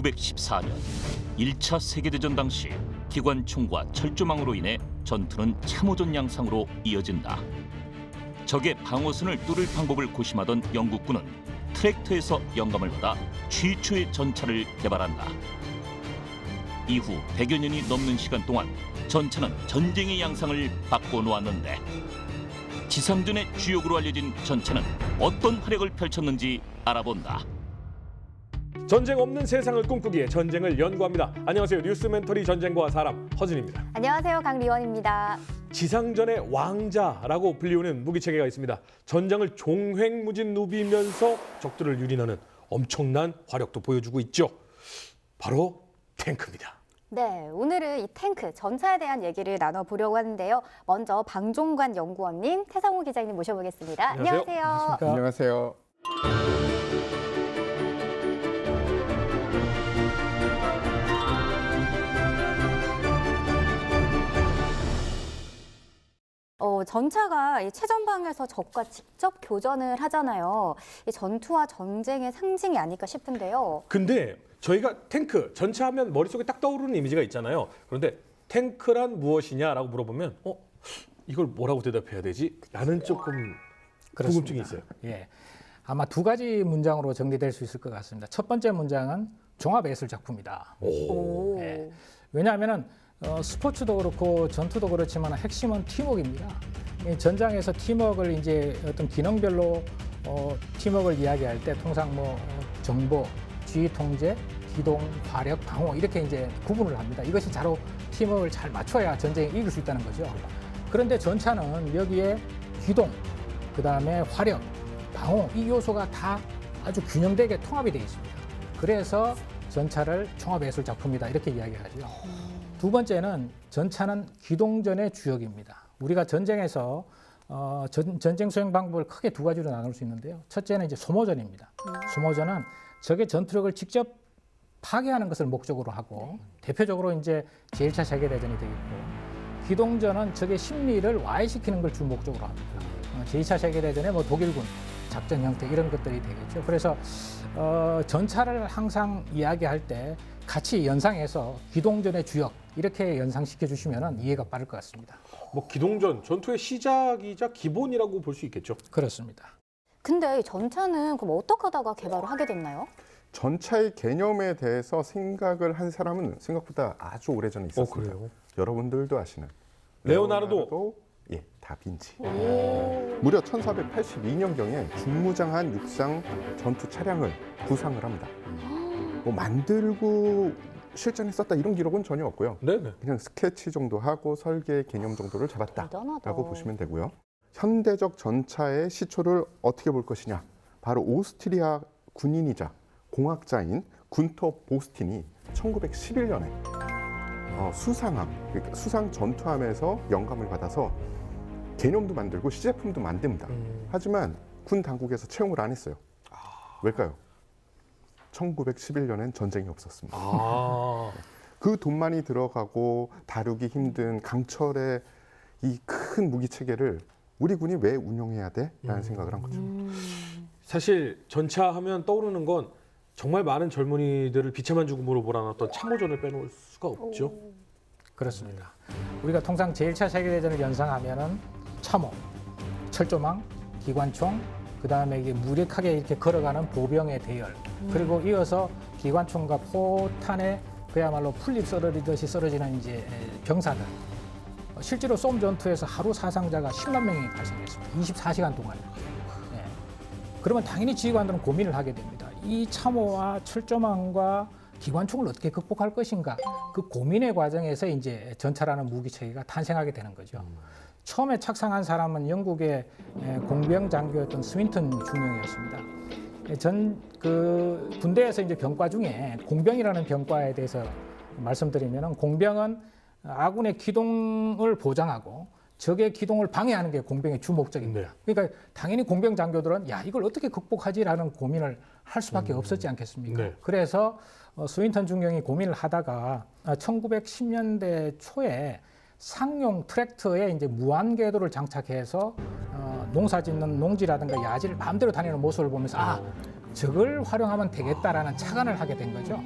1914년 1차 세계대전 당시 기관총과 철조망으로 인해 전투는 참호전 양상으로 이어진다. 적의 방어선을 뚫을 방법을 고심하던 영국군은 트랙터에서 영감을 받아 최초의 전차를 개발한다. 이후 100여 년이 넘는 시간 동안 전차는 전쟁의 양상을 바꿔놓았는데 지상전의 주역으로 알려진 전차는 어떤 활약을 펼쳤는지 알아본다. 전쟁 없는 세상을 꿈꾸기에 전쟁을 연구합니다. 안녕하세요. 뉴스 멘토리 전쟁과 사람 허진입니다. 안녕하세요. 강리원입니다. 지상전의 왕자라고 불리우는 무기 체계가 있습니다. 전장을 종횡무진 누비면서 적들을 유린하는 엄청난 화력도 보여주고 있죠. 바로 탱크입니다. 네, 오늘은 이 탱크 전차에 대한 얘기를 나눠보려고 하는데요. 먼저 방종관 연구원님, 태상호 기자님 모셔보겠습니다. 안녕하세요. 안녕하세요. 안녕하세요. 어, 전차가 이 최전방에서 적과 직접 교전을 하잖아요. 이 전투와 전쟁의 상징이 아닐까 싶은데요. 근데 저희가 탱크, 전차 하면 머릿속에 딱 떠오르는 이미지가 있잖아요. 그런데 탱크란 무엇이냐라고 물어보면 어, 이걸 뭐라고 대답해야 되지? 라는 조금 궁금증이 있어요. 예. 아마 두 가지 문장으로 정리될 수 있을 것 같습니다. 첫 번째 문장은 종합예술 작품이다. 오. 네. 왜냐하면은 어, 스포츠도 그렇고 전투도 그렇지만 핵심은 팀워크입니다. 이 전장에서 팀워크를 이제 어떤 기능별로 어, 팀워크를 이야기할 때 통상 뭐 어, 정보, 지휘 통제, 기동, 화력, 방어 이렇게 이제 구분을 합니다. 이것이 바로 팀워크를 잘 맞춰야 전쟁에 이길 수 있다는 거죠. 그런데 전차는 여기에 기동, 그 다음에 화력, 방어 이 요소가 다 아주 균형되게 통합이 되어 있습니다. 그래서 전차를 종합예술 작품이다 이렇게 이야기하죠. 두 번째는 전차는 기동전의 주역입니다. 우리가 전쟁에서 어, 전, 전쟁 수행 방법을 크게 두 가지로 나눌 수 있는데요. 첫째는 이제 소모전입니다. 소모전은 적의 전투력을 직접 파괴하는 것을 목적으로 하고 대표적으로 이제 제1차 세계대전이 되겠고 기동전은 적의 심리를 와해시키는 걸 주 목적으로 합니다. 어, 제2차 세계대전에 뭐 독일군 작전 형태 이런 것들이 되겠죠. 그래서 어, 전차를 항상 이야기할 때 같이 연상해서 기동전의 주역 이렇게 연상시켜 주시면 이해가 빠를 것 같습니다. 뭐 기동전, 전투의 시작이자 기본이라고 볼 수 있겠죠. 그렇습니다. 근데 이 전차는 그럼 어떻게 하다가 개발을 하게 됐나요? 전차의 개념에 대해서 생각을 한 사람은 생각보다 아주 오래전에 있었습니다. 어, 그래요? 여러분들도 아시는 레오나르도. 레오나르도, 예, 다빈치. 무려 1482년경에 중무장한 육상 전투 차량을 구상을 합니다. 뭐 만들고 실전에 썼다 이런 기록은 전혀 없고요. 네네. 그냥 스케치 정도 하고 설계 개념 정도를 잡았다라고. 보시면 되고요. 현대적 전차의 시초를 어떻게 볼 것이냐? 바로 오스트리아 군인이자 공학자인 군터 보스틴이 1911년에 어, 수상함, 그러니까 수상 전투함에서 영감을 받아서 개념도 만들고 시제품도 만듭니다. 음. 하지만 군 당국에서 채용을 안 했어요. 왜일까요? 1911년엔 전쟁이 없었습니다. 아, 그 돈만이 들어가고 다루기 힘든 강철의 이 큰 무기 체계를 우리 군이 왜 운영해야 돼? 라는 생각을 한 거죠. 사실 전차 하면 떠오르는 건 정말 많은 젊은이들을 비참한 죽음으로 몰아넣었 던 참호전을 빼놓을 수가 없죠. 그렇습니다. 우리가 통상 제1차 세계대전을 연상하면은 참호, 철조망, 기관총, 그 다음에 이게 무력하게 이렇게 걸어가는 보병의 대열, 그리고 이어서 기관총과 포탄에 그야말로 풀잎 썰어지듯이 쓰러지는 이제 병사들. 어, 실제로 쏨 전투에서 하루 사상자가 10만 명이 발생했습니다. 24시간 동안. 예. 그러면 당연히 지휘관들은 고민을 하게 됩니다. 이 참호와 철조망과 기관총을 어떻게 극복할 것인가 그 고민의 과정에서 이제 전차라는 무기 체계가 탄생하게 되는 거죠. 처음에 착상한 사람은 영국의 에, 공병 장교였던 스윈턴 중령이었습니다. 예, 전그 군대에서 이제 병과 중에 공병이라는 병과에 대해서 말씀드리면은 공병은 아군의 기동을 보장하고 적의 기동을 방해하는 게 공병의 주 목적입니다. 그러니까 당연히 공병 장교들은 야 이걸 어떻게 극복하지라는 고민을 할 수밖에 없었지 않겠습니까? 네. 그래서 어, 스윈턴 중령이 고민을 하다가 아, 1910년대 초에 상용 트랙터에 이제 무한 궤도를 장착해서 어, 농사 짓는 농지라든가 야지를 마음대로 다니는 모습을 보면서 아 저걸 활용하면 되겠다라는 착안을 하게 된 거죠.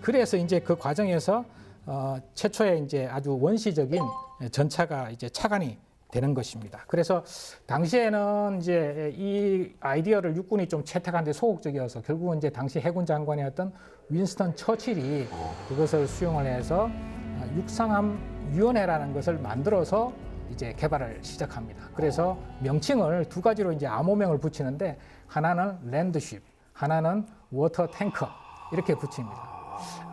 그래서 이제 그 과정에서 어, 최초의 이제 아주 원시적인 전차가 이제 차관이 되는 것입니다. 그래서 당시에는 이제 이 아이디어를 육군이 좀 채택하는데 소극적이어서 결국은 이제 당시 해군 장관이었던 윈스턴 처칠이 그것을 수용을 해서 어, 육상함 위원회라는 것을 만들어서 이제 개발을 시작합니다. 그래서 명칭을 두 가지로 이제 암호명을 붙이는데 하나는 랜드쉽, 하나는 워터 탱커 이렇게 붙입니다.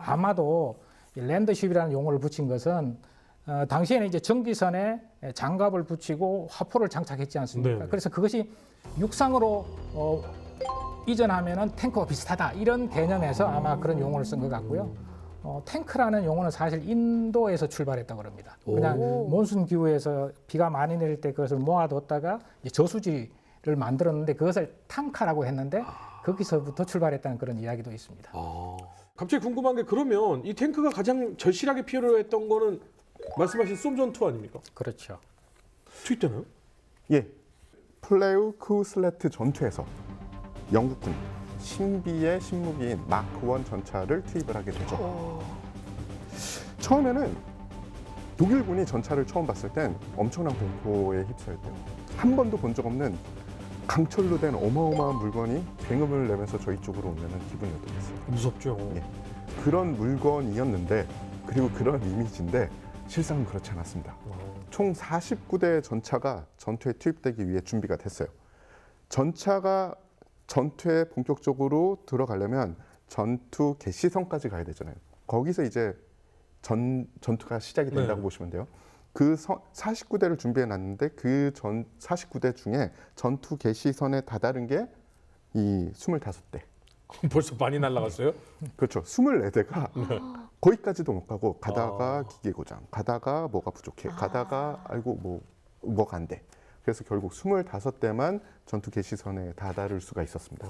아마도 이 랜드쉽이라는 용어를 붙인 것은 어, 당시에는 이제 전기선에 장갑을 붙이고 화포를 장착했지 않습니까? 네네. 그래서 그것이 육상으로 어, 이전하면은 탱크와 비슷하다 이런 개념에서 아마 그런 용어를 쓴 것 같고요. 어, 탱크라는 용어는 사실 인도에서 출발했다고 합니다. 그냥 오. 몬순 기후에서 비가 많이 내릴 때 그것을 모아뒀다가 이제 저수지를 만들었는데 그것을 탕카라고 했는데 거기서부터 출발했다는 그런 이야기도 있습니다. 아. 갑자기 궁금한 게 그러면 이 탱크가 가장 절실하게 필요했던 거는 말씀하신 쏨 전투 아닙니까? 그렇죠. 투입되나요? 예, 플레우 쿠슬레트 전투에서 영국군 신비의 신무기인 마크 원 전차를 투입을 하게 되죠. 처음에는 독일군이 전차를 처음 봤을 땐 엄청난 공포에 휩싸였대요. 한 번도 본 적 없는 강철로 된 어마어마한 물건이 굉음을 내면서 저희 쪽으로 오면은 기분이 어떻겠어요? 무섭죠. 예. 그런 물건이었는데 그리고 그런 이미지인데 실상은 그렇지 않았습니다. 총 49대 전차가 전투에 투입되기 위해 준비가 됐어요. 전차가 전투에 본격적으로 들어가려면 전투 개시선까지 가야 되잖아요. 거기서 이제 전 전투가 시작이 된다고 네. 보시면 돼요. 그 선, 49대를 준비해 놨는데 그 전 49대 중에 전투 개시선에 다다른 게 이 25대. 벌써 많이 날라갔어요? 그렇죠. 24대가 거기까지도 못 가고 가다가 아. 기계 고장, 가다가 뭐가 부족해, 가다가 알고 뭐 뭐가 안 돼. 그래서 결국 25대만 전투 개시선에 다다를 수가 있었습니다.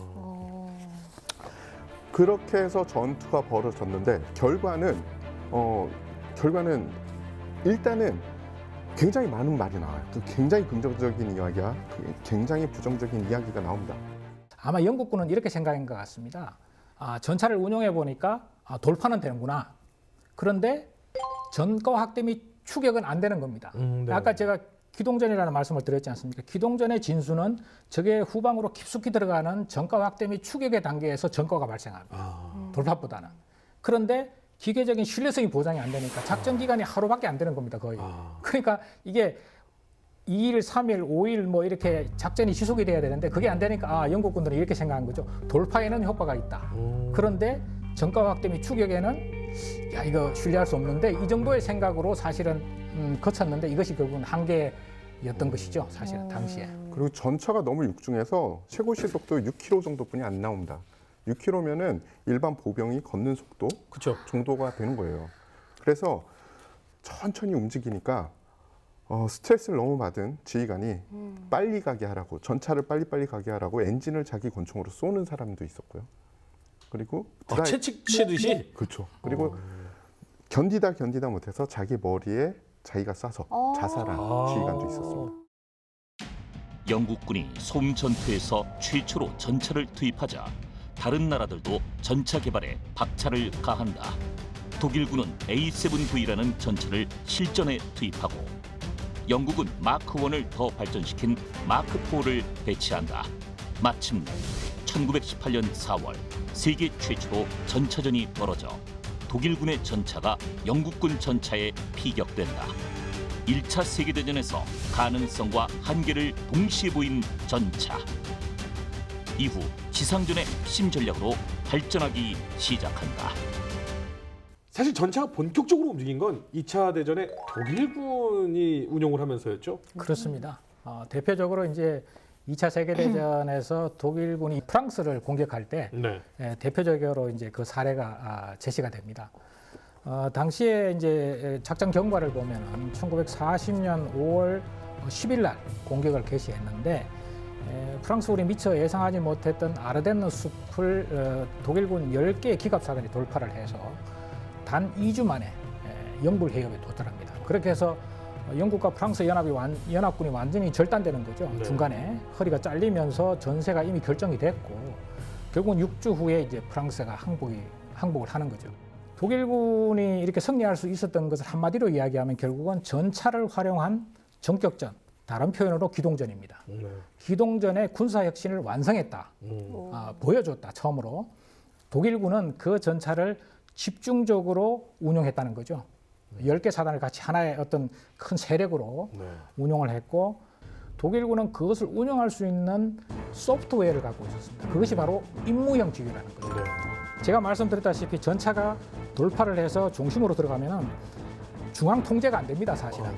그렇게 해서 전투가 벌어졌는데 결과는 어 결과는 일단은 굉장히 많은 말이 나와요. 그 굉장히 긍정적인 이야기야, 그 굉장히 부정적인 이야기가 나옵니다. 아마 영국군은 이렇게 생각한 것 같습니다. 아, 전차를 운용해 보니까 아, 돌파는 되는구나. 그런데 전과 확대 및 추격은 안 되는 겁니다. 음, 네. 아까 제가 기동전이라는 말씀을 드렸지 않습니까? 기동전의 진수는 적의 후방으로 깊숙이 들어가는 전과 확대 및 추격의 단계에서 전과가 발생합니다. 아. 돌파보다는. 그런데 기계적인 신뢰성이 보장이 안 되니까 작전 기간이 하루밖에 안 되는 겁니다, 거의. 아. 그러니까 이게 2일, 3일, 5일 뭐 이렇게 작전이 지속이 돼야 되는데 그게 안 되니까 아, 영국군들은 이렇게 생각한 거죠. 돌파에는 효과가 있다. 음. 그런데 정가 확대 및 추격에는 야 이거 신뢰할 수 없는데 이 정도의 생각으로 사실은 음, 거쳤는데 이것이 결국은 한계였던 것이죠. 사실 은 당시에. 그리고 전차가 너무 육중해서 최고 시속도 6km 정도뿐이 안 나옵니다. 6km면은 일반 보병이 걷는 속도 그렇죠. 정도가 되는 거예요. 그래서 천천히 움직이니까 어, 스트레스를 너무 받은 지휘관이 빨리 가게 하라고 전차를 빨리빨리 가게 하라고 엔진을 자기 권총으로 쏘는 사람도 있었고요. 그리고 아, 드라이- 채찍 치듯이 그렇죠. 그리고 견디다 견디다 못해서 자기 머리에 자기가 쏴서 어. 자살한 아. 지휘관도 있었습니다. 영국군이 솜 전투에서 최초로 전차를 투입하자 다른 나라들도 전차 개발에 박차를 가한다. 독일군은 A7V라는 전차를 실전에 투입하고 영국은 마크 1을 더 발전시킨 마크 4를 배치한다. 마침내 1918년 4월 세계 최초로 전차전이 벌어져 독일군의 전차가 영국군 전차에 피격된다. 1차 세계대전에서 가능성과 한계를 동시에 보인 전차. 이후 지상전의 핵심 전략으로 발전하기 시작한다. 사실 전차가 본격적으로 움직인 건 2차 대전에 독일군이 운용을 하면서였죠. 그렇습니다. 어, 대표적으로 이제 2차 세계대전에서 독일군이 프랑스를 공격할 때 네. 예, 대표적으로 이제 그 사례가 아, 제시가 됩니다. 어, 당시에 이제 작전 경과를 보면은 1940년 5월 10일 날 공격을 개시했는데 에, 프랑스군이 미처 예상하지 못했던 아르덴느 숲을 어, 독일군 10개의 기갑사들이 돌파를 해서 단 2주 만에 에, 영불 해협에 도달합니다. 그렇게 해서 어, 영국과 프랑스 연합이 완, 연합군이 완전히 절단되는 거죠. 네. 중간에 허리가 잘리면서 전세가 이미 결정이 됐고 결국은 6주 후에 이제 프랑스가 항복이 항복을 하는 거죠. 독일군이 이렇게 승리할 수 있었던 것을 한마디로 이야기하면 결국은 전차를 활용한 전격전, 다른 표현으로 기동전입니다. 네. 기동전의 군사 혁신을 완성했다, 음. 아, 보여줬다 처음으로. 독일군은 그 전차를 집중적으로 운용했다는 거죠. 열 개 사단을 같이 하나의 어떤 큰 세력으로 네. 운용을 했고 독일군은 그것을 운영할 수 있는 소프트웨어를 갖고 있었습니다. 그것이 바로 임무형 지휘라는 거죠. 네. 제가 말씀드렸다시피 전차가 돌파를 해서 중심으로 들어가면은 중앙 통제가 안 됩니다, 사실은.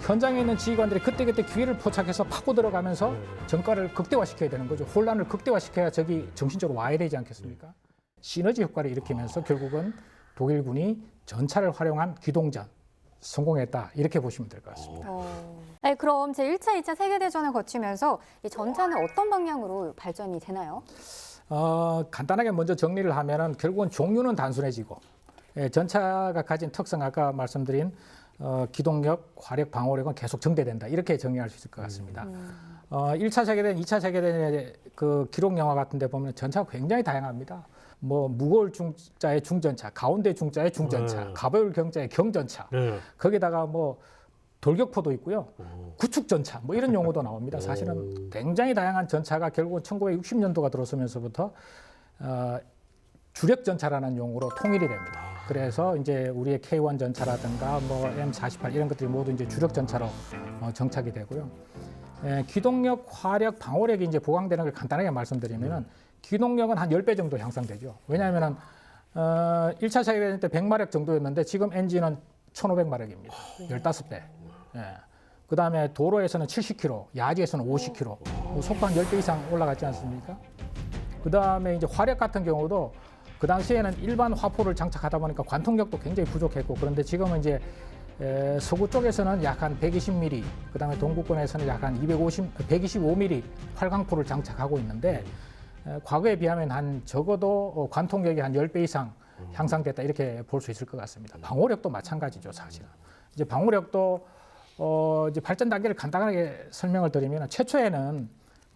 현장에 있는 지휘관들이 그때그때 기회를 포착해서 파고 들어가면서 네. 전과를 극대화시켜야 되는 거죠. 혼란을 극대화시켜야 적이 정신적으로 와야 되지 않겠습니까? 시너지 효과를 일으키면서 결국은 독일군이 전차를 활용한 기동전 성공했다 이렇게 보시면 될 것 같습니다. 네, 그럼 제 1차, 2차 세계대전을 거치면서 이 전차는 어떤 방향으로 발전이 되나요? 어, 간단하게 먼저 정리를 하면은 결국은 종류는 단순해지고 예, 전차가 가진 특성 아까 말씀드린 어, 기동력, 화력, 방어력은 계속 증대된다 이렇게 정리할 수 있을 것 같습니다. 어, 1차 세계대전, 2차 세계대전의 그 기록 영화 같은 데 보면 전차가 굉장히 다양합니다. 뭐 무거울 중자의 중전차, 가운데 중자의 중전차, 네. 가벼울 경자의 경전차, 네. 거기다가 뭐 돌격포도 있고요. 구축 전차 뭐 이런 용어도 나옵니다. 사실은 굉장히 다양한 전차가 결국은 1960년도가 들어서면서부터 어, 주력 전차라는 용어로 통일이 됩니다. 그래서 이제 우리의 K1 전차라든가 뭐 M48 이런 것들이 모두 이제 주력 전차로 어, 정착이 되고요. 예, 기동력, 화력, 방어력이 이제 보강되는 걸 간단하게 말씀드리면은 기동력은 한 10배 정도 향상되죠. 왜냐하면은 어, 1차 세계대전 때 100마력 정도였는데 지금 엔진은 1,500마력입니다. 15배. 예. 그 다음에 도로에서는 70km, 야지에서는 50km, 뭐 속도 한 10배 이상 올라갔지 않습니까? 그 다음에 이제 화력 같은 경우도 그 당시에는 일반 화포를 장착하다 보니까 관통력도 굉장히 부족했고 그런데 지금은 이제 에, 서구 쪽에서는 약 한 120mm, 그 다음에 동구권에서는 약 한 250, 125mm 활강포를 장착하고 있는데 에, 과거에 비하면 한 적어도 어, 관통력이 한 10배 이상 향상됐다 이렇게 볼 수 있을 것 같습니다. 방어력도 마찬가지죠, 사실은. 이제 방어력도 어, 이제 발전 단계를 간단하게 설명을 드리면 최초에는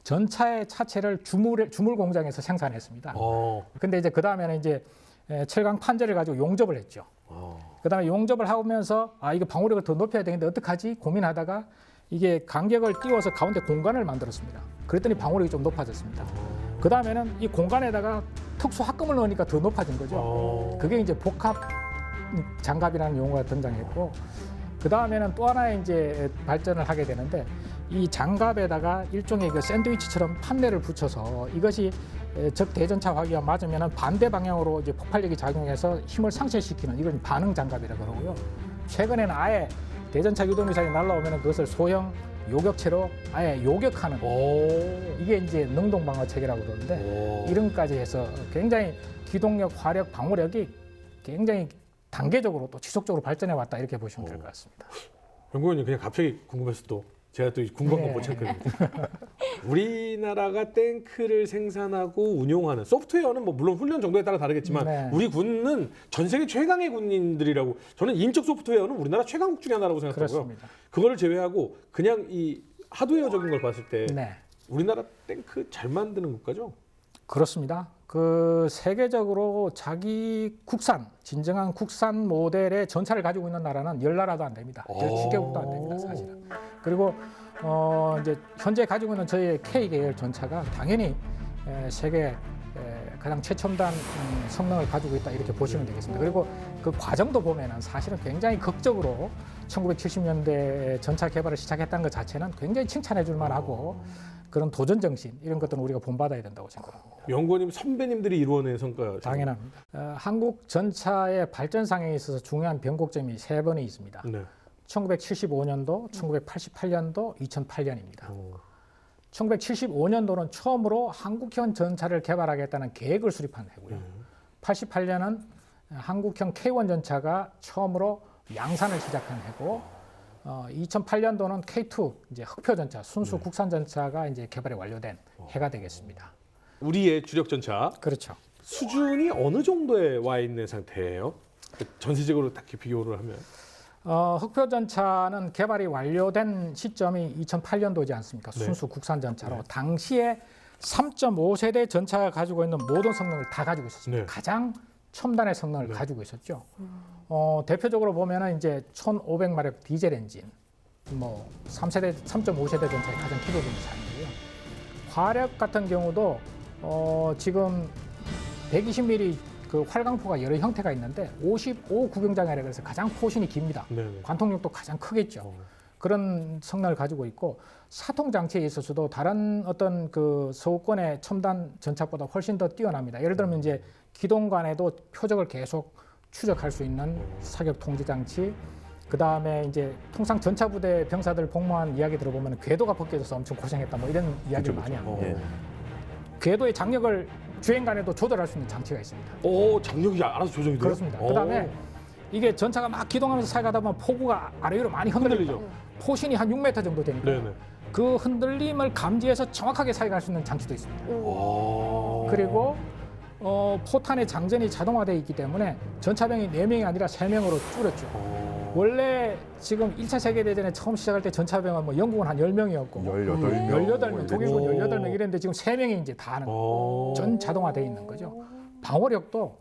전차의 차체를 주물 주물 공장에서 생산했습니다. 어. 근데 이제 그 다음에는 이제 에, 철강 판재를 가지고 용접을 했죠. 어. 그 다음에 용접을 하면서 아 이거 방어력을 더 높여야 되는데 어떡하지 고민하다가 이게 간격을 띄워서 가운데 공간을 만들었습니다. 그랬더니 방어력이 좀 높아졌습니다. 그 다음에는 이 공간에다가 특수 합금을 넣으니까 더 높아진 거죠. 어. 그게 이제 복합 장갑이라는 용어가 등장했고 그 다음에는 또 하나의 이제 발전을 하게 되는데 이 장갑에다가 일종의 그 샌드위치처럼 판넬을 붙여서 이것이 에, 적 대전차 화기와 맞으면 반대 방향으로 이제 폭발력이 작용해서 힘을 상쇄시키는 이걸 반응 장갑이라고 그러고요. 최근에는 아예 대전차 유도 미사일이 날라오면 그것을 소형 요격체로 아예 요격하는 오. 이게 이제 능동 방어 체계라고 그러는데 오. 이름까지 해서 굉장히 기동력, 화력, 방어력이 굉장히 단계적으로 또 지속적으로 발전해 왔다 이렇게 보시면 될 것 같습니다. 연구원님 그냥 갑자기 궁금해서 또 제가 또 궁금한 네. 건못 참거든요. 우리나라가 탱크를 생산하고 운용하는 소프트웨어는 뭐 물론 훈련 정도에 따라 다르겠지만 네. 우리 군은 전 세계 최강의 군인들이라고 저는 인적 소프트웨어는 우리나라 최강국 중에 하나라고 생각하고요. 그렇습니다. 그거를 제외하고 그냥 이 하드웨어적인 걸 봤을 때 네, 우리나라 탱크 잘 만드는 국가죠? 그렇습니다. 그 세계적으로 자기 국산 진정한 국산 모델의 전차를 가지고 있는 나라는 열 나라도 안 됩니다. 오. 10개국도 안 됩니다, 사실은. 그리고 어 이제 현재 가지고 있는 저희 K 계열 전차가 당연히 에, 세계 에, 가장 최첨단 음, 성능을 가지고 있다 이렇게 보시면 되겠습니다. 그리고 그 과정도 보면은 사실은 굉장히 극적으로 1970년대 전차 개발을 시작했다는 것 자체는 굉장히 칭찬해 줄 만하고 그런 도전 정신 이런 것들은 우리가 본받아야 된다고 생각합니다. 연구원님 선배님들이 이루어낸 성과 당연합니다. 어, 한국 전차의 발전상에 있어서 중요한 변곡점이 세 번이 있습니다. 네. 1975년도, 1988년도, 2008년입니다. 어. 1975년도는 처음으로 한국형 전차를 개발하겠다는 계획을 수립한 해고요. 88년은 한국형 K1 전차가 처음으로 양산을 시작한 해고, 어, 2008년도는 K2 이제 흑표 전차, 순수 국산 전차가 이제 개발이 완료된 해가 되겠습니다. 우리의 주력 전차 그렇죠. 수준이 어느 정도에 와 있는 상태예요? 그 전세적으로 딱히 비교를 하면 어, 흑표 전차는 개발이 완료된 시점이 2008년도지 않습니까? 네. 순수 국산 전차로 당시에 3.5세대 전차가 가지고 있는 모든 성능을 다 가지고 있었습니다. 네. 가장 첨단의 성능을 가지고 있었죠. 어, 대표적으로 보면은 이제 1,500마력 디젤 엔진, 뭐 3세대, 3.5세대 전차의 가장 기본적인 사항이고요. 화력 같은 경우도 어, 지금 120mm 그 활강포가 여러 형태가 있는데 55 구경장이라 그래서 가장 포신이 깁니다. 네네. 관통력도 가장 크겠죠. 그런 성능을 가지고 있고 사통 장치에 있어서도 다른 어떤 그 서구권의 첨단 전차보다 훨씬 더 뛰어납니다. 예를 들면 이제 기동관에도 표적을 계속 추적할 수 있는 사격 통제 장치. 그 다음에 이제 통상 전차 부대 병사들 복무한 이야기 들어보면 궤도가 벗겨져서 엄청 고생했다 뭐 이런 이야기를 많이 합니다. 어. 궤도의 장력을 주행간에도 조절할 수 있는 장치가 있습니다. 오, 장력이 알아서 조정이 돼요? 그렇습니다. 오. 그다음에 이게 전차가 막 기동하면서 사격하다 보면 포구가 아래 위로 많이 흔들리죠. 흔들리죠. 포신이 한 6m 정도 되니까 네네. 그 흔들림을 감지해서 정확하게 사격할 수 있는 장치도 있습니다. 오. 그리고 어, 포탄의 장전이 자동화되어 있기 때문에 전차병이 4명이 아니라 3명으로 줄였죠. 오. 원래 지금 1차 세계대전에 처음 시작할 때 전차병은 뭐 영국은 한 10명이었고 18명. 18명, 독일군 오. 18명 이랬는데 지금 3명이 이제 다 하는 거예요. 전 자동화되어 있는 거죠. 방어력도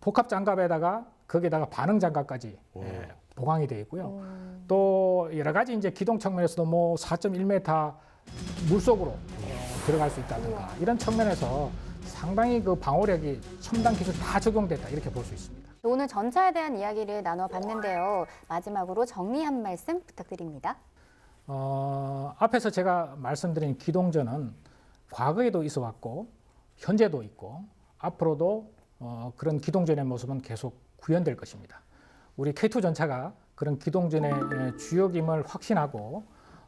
복합 장갑에다가 거기다가 반응 장갑까지 예, 보강이 되어 있고요. 또 여러 가지 이제 기동 측면에서도 뭐 4.1m 물 속으로 어, 들어갈 수 있다든가 이런 측면에서 상당히 그 방어력이 첨단 기술 다 적용됐다 이렇게 볼 수 있습니다. 오늘 전차에 대한 이야기를 나눠봤는데요. 마지막으로 정리 한 말씀 부탁드립니다. 어, 앞에서 제가 말씀드린 기동전은 과거에도 있어 왔고 현재도 있고 앞으로도 어, 그런 기동전의 모습은 계속 구현될 것입니다. 우리 K2 전차가 그런 기동전의 에, 주역임을 확신하고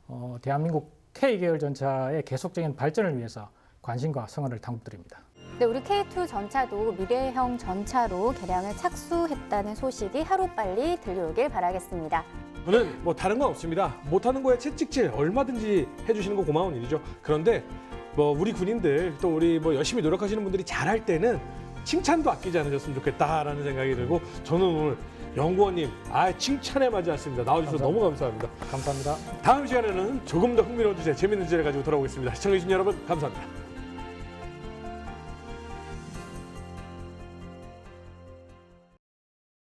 어, 대한민국 K 계열 전차의 계속적인 발전을 위해서 관심과 성원을 당부드립니다. 네, 우리 K2 전차도 미래형 전차로 개량을 착수했다는 소식이 하루빨리 들려오길 바라겠습니다. 저는 뭐 다른 건 없습니다. 못하는 거에 채찍질 얼마든지 해주시는 거 고마운 일이죠. 그런데 뭐 우리 군인들 또 우리 뭐 열심히 노력하시는 분들이 잘할 때는 칭찬도 아끼지 않으셨으면 좋겠다라는 생각이 들고 저는 오늘 연구원님 아 칭찬에 맞지 않습니다. 나와주셔서 너무 감사합니다. 감사합니다. 다음 시간에는 조금 더 흥미로운 주제, 재밌는 주제를 가지고 돌아오겠습니다. 시청해주신 여러분 감사합니다.